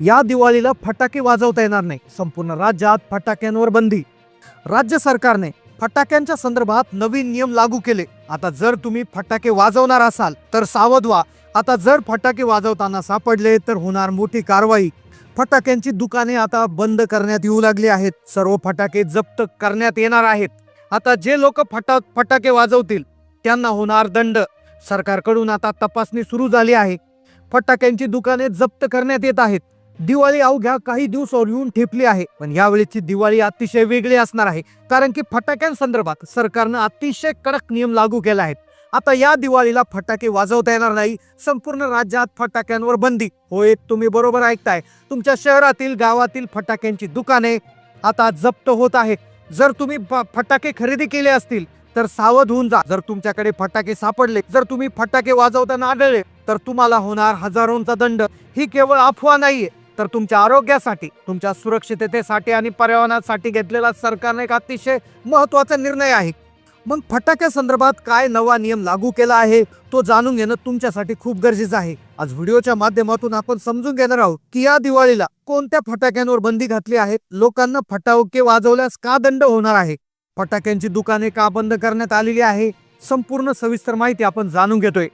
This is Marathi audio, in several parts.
या दिवाळीला फटाके वाजवता येणार नाही. संपूर्ण राज्यात फटाक्यांवर बंदी. राज्य सरकारने फटाक्यांच्या संदर्भात नवीन नियम लागू केले. आता जर तुम्ही फटाके वाजवणार असाल तर सावध व्हा. आता जर फटाके वाजवताना सापडले तर होणार मोठी कारवाई. फटाक्यांची दुकाने आता बंद करण्यात येऊ लागली आहेत. सर्व फटाके जप्त करण्यात येणार आहेत. आता जे लोक फटा फटाके वाजवतील त्यांना होणार दंड. सरकारकडून आता तपासणी सुरू झाली आहे. फटाक्यांची दुकाने जप्त करण्यात येत आहेत. दिवाळी अवघ्या काही दिवसावर येऊन ठेपली आहे. पण यावेळीची दिवाळी अतिशय वेगळी असणार आहे. कारण की फटाक्यांसंदर्भात सरकारनं अतिशय कडक नियम लागू केले आहेत. आता या दिवाळीला फटाके वाजवता येणार नाही. संपूर्ण राज्यात फटाक्यांवर बंदी. होय तुम्ही बरोबर ऐकताय. तुमच्या शहरातील गावातील फटाक्यांची दुकाने आता जप्त होत आहे जर तुम्ही फटाके खरेदी केले असतील तर सावध होऊन जा. जर तुमच्याकडे फटाके सापडले जर तुम्ही फटाके वाजवताना आढळले तर तुम्हाला होणार हजारोंचा दंड. ही केवळ अफवा नाहीये. तर तुमच्या आरोग्यासाठी तुमच्या सुरक्षिततेसाठी आणि पर्यावरणासाठी घेतलेला सरकारने एक अतिशय महत्त्वाचा निर्णय आहे. मग फटाक्या संदर्भात काय नवा नियम लागू केला आहे तो जाणून घेणं तुमच्यासाठी खूप गरजेचं आहे. आज व्हिडिओच्या माध्यमातून आपण समजून घेणार आहोत की या दिवाळीला कोणत्या फटाक्यांवर बंदी घातली आहे लोकांना फटाके वाजवल्यास का दंड होणार आहे? फटाक्यांची दुकाने का बंद करण्यात आलेली आहे संपूर्ण सविस्तर माहिती आपण जाणून घेतोय.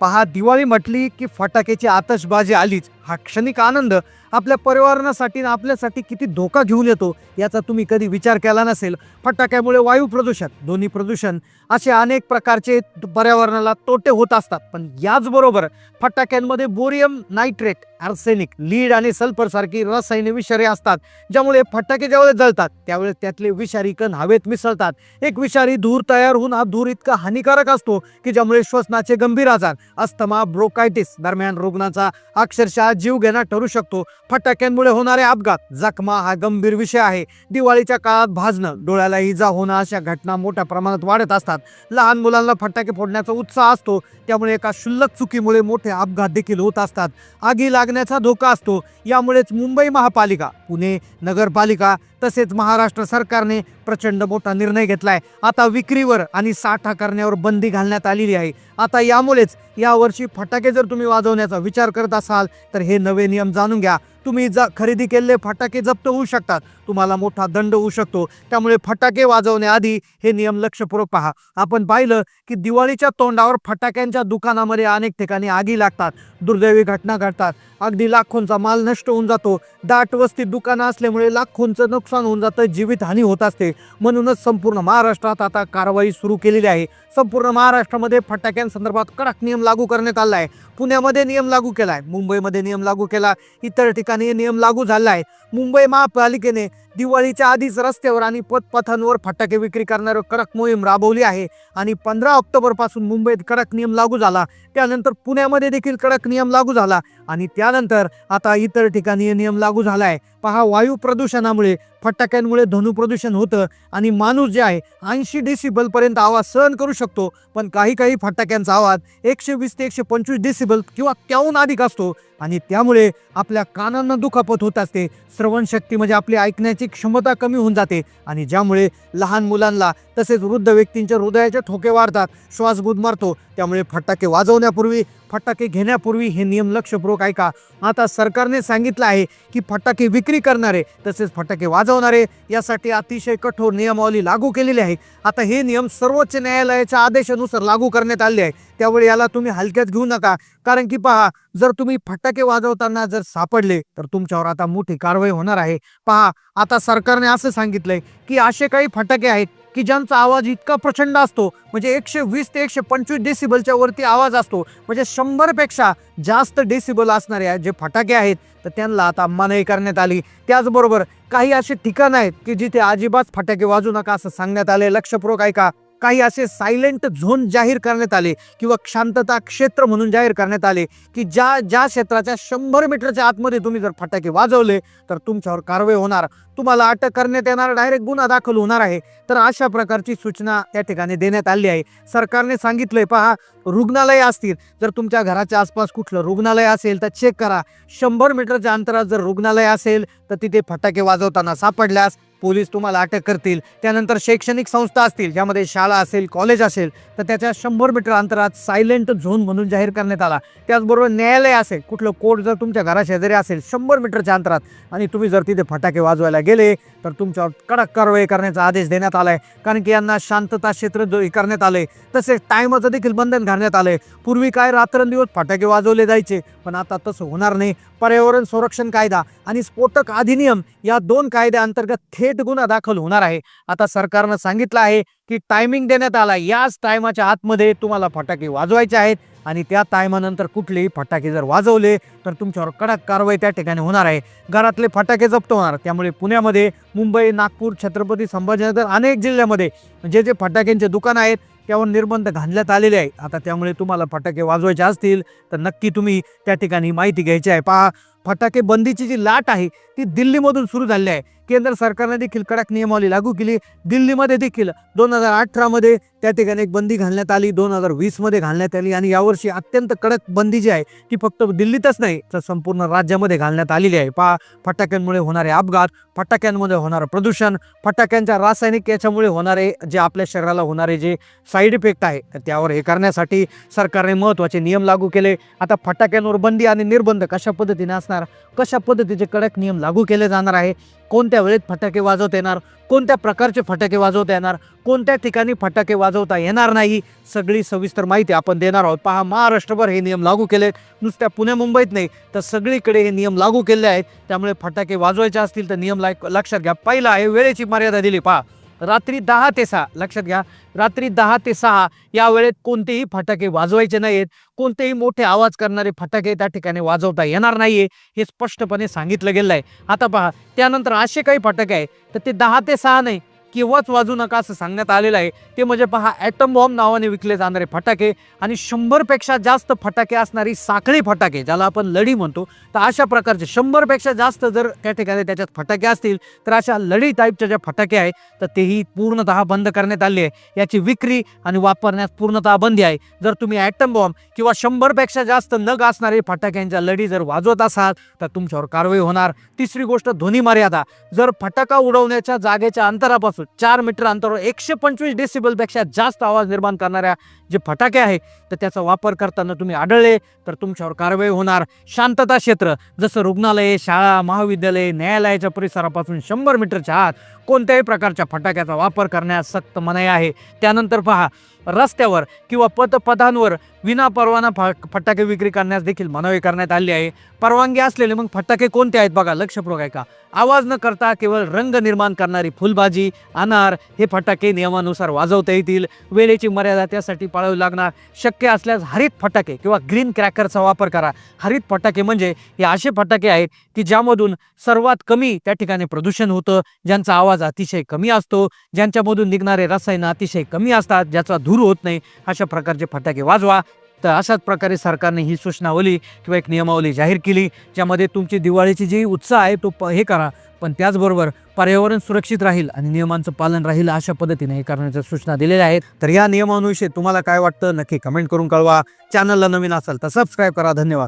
पहा दिवाळी म्हटली की फटाक्याची आतषबाजी आलीच हा क्षणिक आनंद आपल्या पर्यावरणासाठी आपल्यासाठी किती धोका घेऊन येतो याचा तुम्ही कधी विचार केला नसेल. फटाक्यामुळे वायू प्रदूषण ध्वनी प्रदूषण असे अनेक प्रकारचे पर्यावरणाला तोटे होत असतात. पण याचबरोबर फटाक्यांमध्ये बोरियम नायट्रेट आर्सेनिक लीड आणि सल्फर सारखी रसायने विषारी असतात ज्यामुळे फटाके ज्यावेळेस जळतात त्यावेळेस त्यातले विषारी कण हवेत मिसळतात. एक विषारी धूर तयार होऊन हा धूर इतका हानिकारक असतो की ज्यामुळे श्वसनाचे गंभीर आजार अस्थमा ब्रोकायटिस दरम्यान रुग्णाचा अक्षरशः जीव घेणा ठरू शकतो. फटाक्यांमुळे होणारे अपघात. जखमा हा गंभीर विषय आहे. दिवाळीच्या काळात भाजणं डोळ्याला इजा होणं अशा घटना मोठ्या प्रमाणात वाढत असतात. लहान मुलांना फटाके फोडण्याचा उत्साह असतो. त्यामुळे एका शुल्लक चुकीमुळे मोठे अपघात देखील होत असतात. आगी लागण्याचा धोका असतो. यामुळेच मुंबई महापालिका पुणे नगरपालिका तसेच महाराष्ट्र सरकारने प्रचंड मोठा निर्णय घेतलाय. आता विक्रीवर आणि साठा करण्यावर बंदी घालण्यात आलेली आहे. आता यामुळेच यावर्षी फटाके जर तुम्ही वाजवण्याचा विचार करत असाल तर हे नवे नियम जाणून घ्या. तुम्ही ज खरेदी केलेले फटाके जप्त होऊ शकतात. तुम्हाला मोठा दंड होऊ शकतो. त्यामुळे फटाके वाजवण्याआधी हे नियम लक्षपूर्वक पहा. आपण पाहिलं की दिवाळीच्या तोंडावर फटाक्यांच्या दुकानामध्ये अनेक ठिकाणी आगी लागतात. दुर्दैवी घटना घडतात. अगदी लाखोंचा माल नष्ट होऊन जातो. दाट वस्ती दुकानं असल्यामुळे लाखोंचं नुकसान होऊन जातं. जीवितहानी होत असते. म्हणूनच संपूर्ण महाराष्ट्रात आता कारवाई सुरू केलेली आहे. संपूर्ण महाराष्ट्रामध्ये फटाक्यांसंदर्भात कडक नियम लागू करण्यात आला आहे. पुण्यामध्ये नियम लागू केला आहे मुंबईमध्ये नियम लागू केला. इतर ठिकाणी नियम लागू झाला आहे मुंबई महापालिकेने दिवाळीच्या आधीच रस्त्यावर आणि पथपथांवर फटाके विक्री करणारी कडक मोहीम राबवली आहे आणि पंधरा ऑक्टोबरपासून मुंबईत कडक नियम लागू झाला. त्यानंतर पुण्यामध्ये देखील कडक नियम लागू झाला आणि त्यानंतर आता इतर ठिकाणी हे नियम लागू झाला आहे. पहा वायू प्रदूषणामुळे फटाक्यांमुळे ध्वनी प्रदूषण होतं आणि माणूस जे आहे ऐंशी डेसिबलपर्यंत आवाज सहन करू शकतो पण काही काही फटाक्यांचा आवाज एकशे वीस ते एकशे पंचवीस डेसिबल किंवा त्याहून अधिक असतो आणि त्यामुळे आपल्या कानांना दुखापत होत असते. श्रवणशक्ती म्हणजे आपली ऐकण्याची क्षमता कमी होऊन जाते आणि ज्यामुळे लहान मुलांना तसेच वृद्ध व्यक्तींच्या हृदयाचे ठोके वाढतात श्वास गुदमारतो त्यामुळे फटाके वाजवण्यापूर्वी फटाके घेण्यापूर्वी हे नियम लक्षपूर्वक ऐका. आता सरकारने सांगितलं आहे की फटाके विक्री करणारे तसेच फटाके वाजवणारे यासाठी अतिशय कठोर नियमावली लागू केलेली आहे. आता हे नियम सर्वोच्च न्यायालयाच्या आदेशानुसार लागू करण्यात आले आहे त्यावेळी याला तुम्ही हलक्यात घेऊ नका. कारण की पहा जर तुम्ही फटाके वाजवताना जर सापडले तर तुमच्यावर आता मोठी कारवाई होणार आहे. पहा आता सरकारने असं सांगितलंय की असे काही फटाके आहेत की ज्यांचा आवाज इतका प्रचंड असतो म्हणजे एकशे वीस ते एकशे पंचवीस डेसिबलच्या वरती आवाज असतो म्हणजे शंभरपेक्षा जास्त डेसिबल असणारे जे फटाके आहेत तर त्यांना आता मनाई करण्यात आली. त्याचबरोबर काही असे ठिकाणं आहेत की जिथे अजिबात फटाके वाजू नका असं सांगण्यात आले लक्षपूर्वक ऐका. काही असे सायलेंट झोन जाहीर करण्यात आले किंवा शांतता क्षेत्र म्हणून जाहीर करण्यात आले की ज्या ज्या क्षेत्राच्या शंभर मीटरच्या आतमध्ये तुम्ही जर फटाके वाजवले तर तुमच्यावर कारवाई होणार. तुम्हाला अटक करण्यात येणार डायरेक्ट गुन्हा दाखल होणार आहे. तर अशा प्रकारची सूचना त्या ठिकाणी देण्यात आली आहे. सरकारने सांगितलंय पहा रुग्णालय असतील. जर तुमच्या घराच्या आसपास कुठलं रुग्णालय असेल तर चेक करा. शंभर मीटरच्या अंतरात जर रुग्णालय असेल तर तिथे फटाके वाजवताना सापडल्यास पोलीस तुम्हाला अटक करतील. त्यानंतर शैक्षणिक संस्था असतील ज्यामध्ये शाळा असेल कॉलेज असेल तर त्याच्या शंभर मीटर अंतरात सायलेंट झोन म्हणून जाहीर करण्यात आला. त्याचबरोबर न्यायालय असेल कुठलं कोर्ट जर तुमच्या घराशेजारी असेल शंभर मीटरच्या अंतरात आणि तुम्ही जर तिथे फटाके वाजवायला गेले तर तुमच्यावर कडक कारवाई करण्याचा आदेश देण्यात आला आहे कारण की यांना शांतता क्षेत्र करण्यात आले तसेच टायमाचं देखील बंधन घालण्यात आले पूर्वी काय रात्रंदिवस फटाके वाजवले जायचे पण आता तसं होणार नाही. पर्यावरण संरक्षण कायदा आणि स्फोटक अधिनियम या दोन कायद्याअंतर्गत थेट गुन्हा दाखल होणार आहे. आता सरकारनं सांगितलं आहे की टायमिंग देण्यात आला. याच टायमाच्या आतमध्ये तुम्हाला फटाके वाजवायचे आहेत आणि त्या टायमानंतर कुठलेही फटाके जर वाजवले तर तुमच्यावर कडक कारवाई त्या ठिकाणी होणार आहे. घरातले फटाके जप्त होणार. त्यामुळे पुण्यामध्ये मुंबई नागपूर छत्रपती संभाजीनगर अनेक जिल्ह्यामध्ये जे जे फटाक्यांचे दुकानं आहेत त्यावर निर्बंध घालण्यात आलेले आहे. आता त्यामुळे तुम्हाला फटाके वाजवायचे असतील तर नक्की तुम्ही त्या ठिकाणी माहिती घ्यायची आहे. पहा फटाके बंदीची जी लाट आहे ती दिल्लीमधून सुरू झाली आहे. केंद्र सरकारने देखील कडक नियमावली लागू केली. दिल्लीमध्ये देखील दोन हजार अठरामध्ये त्या ठिकाणी एक बंदी घालण्यात आली दोन हजार वीसमध्ये घालण्यात आली आणि यावर्षी अत्यंत कडक बंदी जी आहे ती फक्त दिल्लीतच नाही तर संपूर्ण राज्यामध्ये घालण्यात आलेली आहे. पहा फटाक्यांमुळे होणारे अपघात फटाक्यांमध्ये होणारं प्रदूषण फटाक्यांच्या रासायनिक याच्यामुळे होणारे जे आपल्या शरीराला होणारे जे साईड इफेक्ट आहे तर त्यावर हे करण्यासाठी सरकारने महत्त्वाचे नियम लागू केले. आता फटाक्यांवर बंदी आणि निर्बंध कशा पद्धतीने असणार? कशा पद्धतीचे कडक नियम लागू केले जाणार आहे? कोणत्या वेळेत फटाके वाजवता येणार कोणत्या प्रकारचे फटाके वाजवता येणार कोणत्या ठिकाणी फटाके वाजवता येणार नाही सगळी सविस्तर माहिती आपण देणार आहोत. पहा महाराष्ट्रभर हे नियम लागू केले नुसत्या पुणे मुंबईत नाही तर सगळीकडे हे नियम लागू केले आहेत. त्यामुळे फटाके वाजवायचे असतील तर नियम लाग लक्षात घ्या. पहिला आहे वेळेची मर्यादा दिली. पहा रात्री दहा ते सहा. लक्षात घ्या रात्री दहा ते सहा या वेळेत कोणतेही फटाके वाजवायचे नाहीत कोणतेही मोठे आवाज करणारे फटाके त्या ठिकाणी वाजवता येणार नाहीये हे स्पष्टपणे सांगितलं गेलं आहे आता पहा त्यानंतर असे काही फटाके आहेत तर ते दहा ते सहा नाही केव्हाच वाजू नका असं सांगण्यात आलेलं आहे. ते म्हणजे पहा ॲटम बॉम्ब नावाने विकले जाणारे फटाके आणि शंभरपेक्षा जास्त फटाके असणारी साखळी फटाके ज्याला आपण लढी म्हणतो. तर अशा प्रकारचे शंभरपेक्षा जास्त जर त्या ठिकाणी त्याच्यात फटाके असतील तर अशा लढी टाईपच्या ज्या फटाके आहेत तर तेही पूर्णतः बंद करण्यात आले आहे. याची विक्री आणि वापरण्यास पूर्णतः बंदी आहे. जर तुम्ही ॲटम बॉम्ब किंवा शंभरपेक्षा जास्त नग असणारे फटाक्यांच्या लढी जर वाजवत असाल तर तुमच्यावर कारवाई होणार. तिसरी गोष्ट ध्वनी मर्यादा जर फटाका उडवण्याच्या जागेच्या अंतरापासून चार मीटर अंतरावर एकशे पंचवीस डेसिबलपेक्षा जास्त आवाज निर्माण करणाऱ्या जे फटाके आहे तर त्याचा वापर करताना तुम्ही आढळले तर तुमच्यावर कारवाई होणार. शांतता क्षेत्र जसं रुग्णालये शाळा महाविद्यालय न्यायालयाच्या परिसरापासून शंभर मीटरच्या आत कोणत्याही प्रकारच्या फटाक्याचा वापर करण्यास सक्त मनाई आहे. त्यानंतर पहा रस्त्यावर किंवा पदपदांवर विना परवाना फ फटाके विक्री करण्यास देखील मनाई करण्यात आली आहे. परवानगी असलेले मग फटाके कोणते आहेत बघा लक्षपूर्वक आहे का आवाज न करता केवळ रंग निर्माण करणारी फुलबाजी अनार हे फटाके नियमानुसार वाजवता येतील. वेळेची मर्यादा त्यासाठी पाळावी लागणार. शक्य असल्यास हरित फटाके किंवा ग्रीन क्रॅकरचा वापर करा. हरित फटाके म्हणजे हे असे फटाके आहेत की ज्यामधून सर्वात कमी त्या ठिकाणी प्रदूषण होतं ज्यांचा आवाज अतिशय कमी असतो ज्यांच्यामधून निघणारे रसायनं अतिशय कमी असतात ज्याचा धूर होत नाही अशा प्रकारचे फटाके वाजवा. तर अशाच प्रकारे सरकारने ही सूचनावली किंवा एक नियमावली जाहीर केली ज्यामध्ये तुमची दिवाळीची जी उत्साह आहे तो प हे करा. पण त्याचबरोबर पर्यावरण सुरक्षित राहील आणि नियमांचं पालन राहील अशा पद्धतीने हे करण्याच्या सूचना दिलेल्या आहेत. तर या नियमांविषयी तुम्हाला काय वाटतं नक्की कमेंट करून कळवा. चॅनलला नवीन असाल तर सबस्क्राईब करा. धन्यवाद.